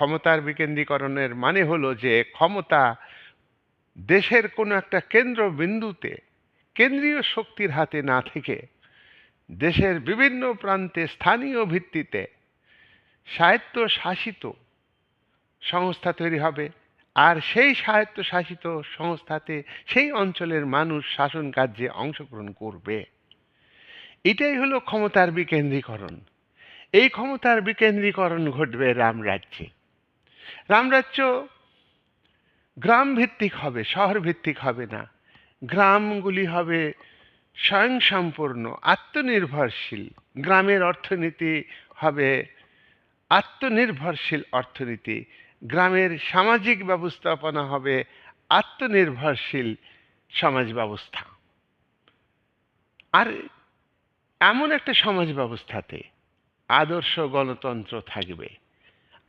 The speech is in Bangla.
ক্ষমতার বিকেন্দ্রীকরণের মানে হলো যে ক্ষমতা দেশের কোনো একটা কেন্দ্রবিন্দুতে কেন্দ্রীয় শক্তির হাতে না থেকে দেশের বিভিন্ন প্রান্তে স্থানীয় ভিত্তিতে স্বায়ত্ত শাসিত সংস্থা তৈরি হবে। আর সেই স্বায়ত্তশাসিত সংস্থাতে সেই অঞ্চলের মানুষ শাসন কার্যে অংশগ্রহণ করবে। এটাই হলো ক্ষমতার বিকেন্দ্রীকরণ। এই ক্ষমতার বিকেন্দ্রীকরণ ঘটবে রামরাজ্যে। রামরাজ্য গ্রাম ভিত্তিক হবে শহর ভিত্তিক হবে না। গ্রামগুলি হবে স্বয়ংসম্পূর্ণ, আত্মনির্ভরশীল। গ্রামের অর্থনীতি হবে আত্মনির্ভরশীল অর্থনীতি। গ্রামের সামাজিক ব্যবস্থাপনা হবে আত্মনির্ভরশীল সমাজ ব্যবস্থা। আর এমন একটা সমাজ ব্যবস্থাতে আদর্শ গণতন্ত্র থাকবে।